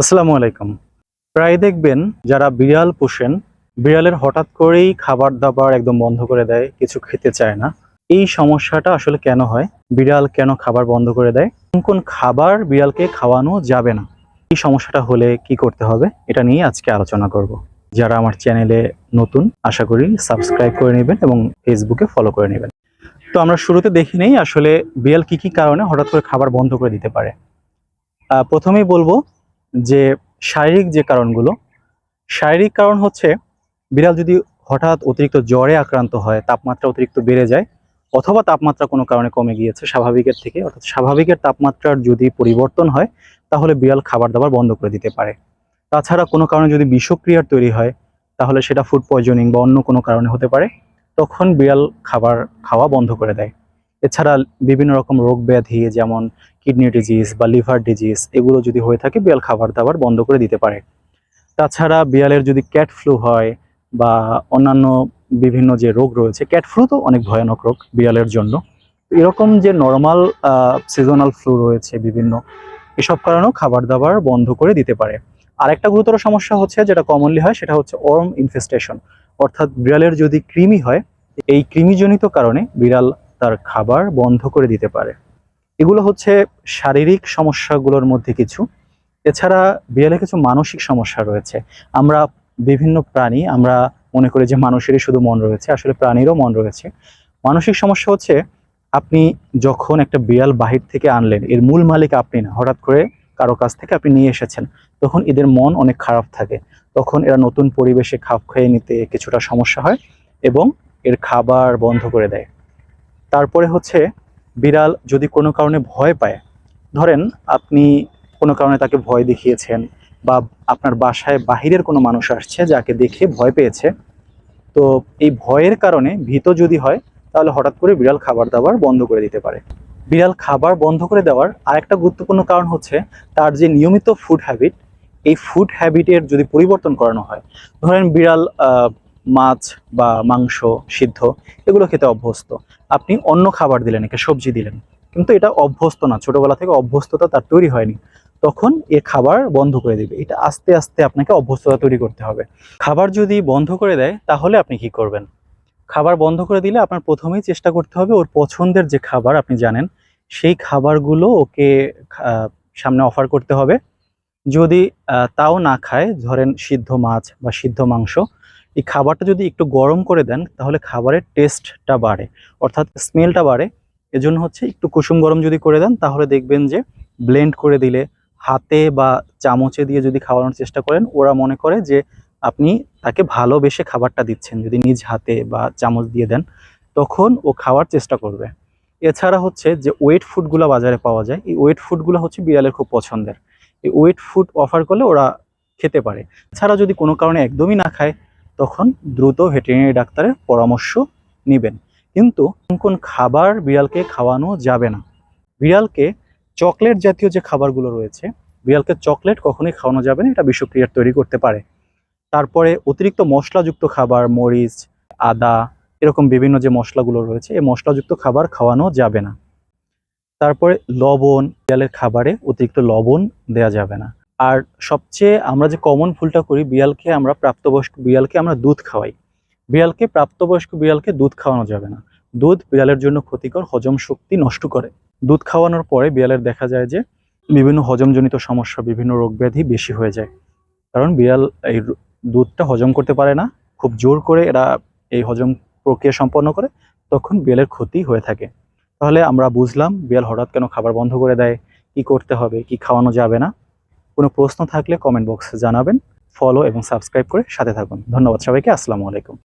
আসসালামু আলাইকুম। প্রায় দেখবেন যারা বিড়াল পোষেন, বিড়ালের হঠাৎ করেই খাবার দাবার একদম বন্ধ করে দেয়, কিছু খেতে চায় না। এই সমস্যাটা আসলে কেন হয়? বিড়াল কেন খাবার বন্ধ করে দেয়? কোন কোন খাবার বিড়ালকে খাওয়ানো যাবে না? এই সমস্যাটা হলে কি করতে হবে? এটা নিয়ে আজকে আলোচনা করব। যারা আমার চ্যানেলে নতুন, আশা করি সাবস্ক্রাইব করে নেবেন এবং ফেসবুকে ফলো করে নেবেন। তো আমরা শুরুতে দেখি নেই আসলে বিড়াল কি কি কারণে হঠাৎ করে খাবার বন্ধ করে দিতে পারে। প্রথমেই বলব যে শারীরিক যে কারণগুলো, শারীরিক কারণ হচ্ছে বিড়াল যদি হঠাৎ অতিরিক্ত জ্বরে আক্রান্ত হয়, তাপমাত্রা অতিরিক্ত বেড়ে যায় অথবা তাপমাত্রা কোনো কারণে কমে গিয়েছে স্বাভাবিকের থেকে, অর্থাৎ স্বাভাবিকের তাপমাত্রার যদি পরিবর্তন হয়, তাহলে বিড়াল খাবার দাবার বন্ধ করে দিতে পারে। তাছাড়া কোনো কারণে যদি বিষক্রিয়ার তৈরি হয়, তাহলে সেটা ফুড পয়জনিং বা অন্য কোনো কারণে হতে পারে, তখন বিড়াল খাবার খাওয়া বন্ধ করে দেয়। এছাড়া বিভিন্ন রকম রোগ ব্যাধি, যেমন কিডনি ডিজিজ বা লিভার ডিজিজ এগুলো যদি হয়ে থাকে, বিড়াল খাবার দাবার বন্ধ করে দিতে পারে। তাছাড়া বিড়ালের যদি ক্যাট ফ্লু হয় বা অন্যান্য বিভিন্ন যে রোগ রয়েছে ক্যাট ফ্লু তো অনেক ভয়ানক রোগ বিড়ালের জন্য। এরকম যে নর্মাল সিজনাল ফ্লু রয়েছে বিভিন্ন, এসব কারণেও খাবার দাবার বন্ধ করে দিতে পারে। আরেকটা গুরুতর সমস্যা হচ্ছে, যেটা কমনলি হয়, সেটা হচ্ছে ওর্ম ইনফেস্টেশন অর্থাৎ বিড়ালের যদি কৃমি হয়, এই কৃমিজনিত কারণে বিড়াল তার খাবার বন্ধ করে দিতে পারে। এগুলো হচ্ছে শারীরিক সমস্যাগুলোর মধ্যে কিছু। এছাড়া বিড়ালে কিছু মানসিক সমস্যা রয়েছে। আমরা বিভিন্ন প্রাণী, আমরা মনে করি যে মানুষেরই শুধু মন রয়েছে, আসলে প্রাণীরও মন রয়েছে। মানসিক সমস্যা হচ্ছে আপনি যখন একটা বিড়াল বাহির থেকে আনলেন, এর মূল মালিক আপনি না, হঠাৎ করে কারও কাছ থেকে আপনি নিয়ে এসেছেন, তখন এদের মন অনেক খারাপ থাকে। তখন এরা নতুন পরিবেশে খাপ খেয়ে নিতে কিছুটা সমস্যা হয় এবং এর খাবার বন্ধ করে দেয়। তারপরে হচ্ছে বিড়াল যদি কোনো কারণে ভয় পায়, ধরেন আপনি কোনো কারণে তাকে ভয় দেখিয়েছেন বা আপনার বাসায় বাহিরের কোনো মানুষ আসছে যাকে দেখে ভয় পেয়েছে, তো এই ভয়ের কারণে ভীত যদি হয়, তাহলে হঠাৎ করে বিড়াল খাবার দাবার বন্ধ করে দিতে পারে। বিড়াল খাবার বন্ধ করে দেওয়ার আরেকটা গুরুত্বপূর্ণ কারণ হচ্ছে তার যে নিয়মিত ফুড হ্যাবিট এই ফুড হ্যাবিটের যদি পরিবর্তন করানো হয়, ধরেন বিড়াল মাছ বা মাংস সিদ্ধ, এগুলো খেতে অভ্যস্ত। আপনি অন্য খাবার দিলেন, একে সবজি দিলেন, কিন্তু এটা অভ্যস্ত না। ছোটবেলা থেকে অভ্যস্ততা তার তৈরি হয়নি। তখন এ খাবার বন্ধ করে দিবে। এটা আস্তে আস্তে আপনাকে অভ্যস্ততা তৈরি করতে হবে। খাবার যদি বন্ধ করে দেয়, তাহলে আপনি কি করবেন? খাবার বন্ধ করে দিলে আপনার প্রথমেই চেষ্টা করতে হবে ওর পছন্দের যে খাবার, আপনি জানেন, সেই খাবারগুলো ওকে সামনে অফার করতে হবে। যদি তাও না খায়, ধরেন সিদ্ধ মাছ বা সিদ্ধ মাংস এই খাবারটা যদি একটু গরম করে দেন, তাহলে খাবারের টেস্টটা বাড়ে। অর্থাৎ স্মেলটা বাড়ে। এজন্য হচ্ছে একটু কুসুম গরম যদি করে দেন, তাহলে দেখবেন যে ব্লেন্ড করে দিলে হাতে বা চামচে দিয়ে যদি খাওয়ানোর চেষ্টা করেন, ওরা মনে করে যে আপনি তাকে ভালোবেসে খাবারটা দিচ্ছেন। যদি নিজ হাতে বা চামচ দিয়ে দেন, তখন ও খাওয়ার চেষ্টা করবে। এছাড়া হচ্ছে যে ওয়েট ফুডগুলো বাজারে পাওয়া যায়। এই ওয়েট ফুডগুলো হচ্ছে বিড়ালের খুব পছন্দের। এই ওয়েট ফুড অফার করলে ওরা খেতে পারে। এছাড়া যদি কোনো কারণে একদমই না খায় তখন দ্রুত ভেটেরিনারি ডাক্তারের পরামর্শ নেবেন। কিন্তু কোন কোন খাবার বিড়ালকে খাওয়ানো যাবে না। বিড়ালকে চকলেট জাতীয় যে খাবারগুলো রয়েছে, বিড়ালকে চকলেট কখনোই খাওয়ানো যাবে না, এটা বিষক্রিয়ার তৈরি করতে পারে। তারপরে অতিরিক্ত মশলাযুক্ত খাবার, মরিচ, আদা, এরকম বিভিন্ন যে মশলাগুলো রয়েছে, এই মশলাযুক্ত খাবার খাওয়ানো যাবে না। তারপরে লবণ, বিড়ালের খাবারে অতিরিক্ত লবণ দেওয়া যাবে না। আর সবচেয়ে আমরা যে কমন ভুলটা করি, বিড়ালকে আমরা প্রাপ্তবয়স্ক, বিড়ালকে আমরা দুধ খাওয়াই। বিড়ালকে প্রাপ্তবয়স্ক, বিড়ালকে দুধ খাওয়ানো যাবে না। দুধ বিড়ালের জন্য ক্ষতিকর, হজম শক্তি নষ্ট করে। দুধ খাওয়ানোর পরে বিড়ালের দেখা যায় যে, বিভিন্ন হজমজনিত সমস্যা, বিভিন্ন রোগ ব্যাধি বেশি হয়ে যায়। কারণ বিড়াল এই দুধটা হজম করতে পারে না। খুব জোর করে এরা এই হজম প্রক্রিয়া সম্পন্ন করে, তখন বিড়ালের ক্ষতি হয়ে থাকে। তাহলে আমরা বুঝলাম, বিড়াল হঠাৎ কেন খাবার বন্ধ করে দেয়? কি করতে হবে? কি খাওয়ানো যাবে না? কোনো প্রশ্ন থাকলে কমেন্ট বক্সে জানাবেন ফলো এবং সাবস্ক্রাইব করে সাথে থাকুন। ধন্যবাদ সবাইকে, আসসালামু আলাইকুম।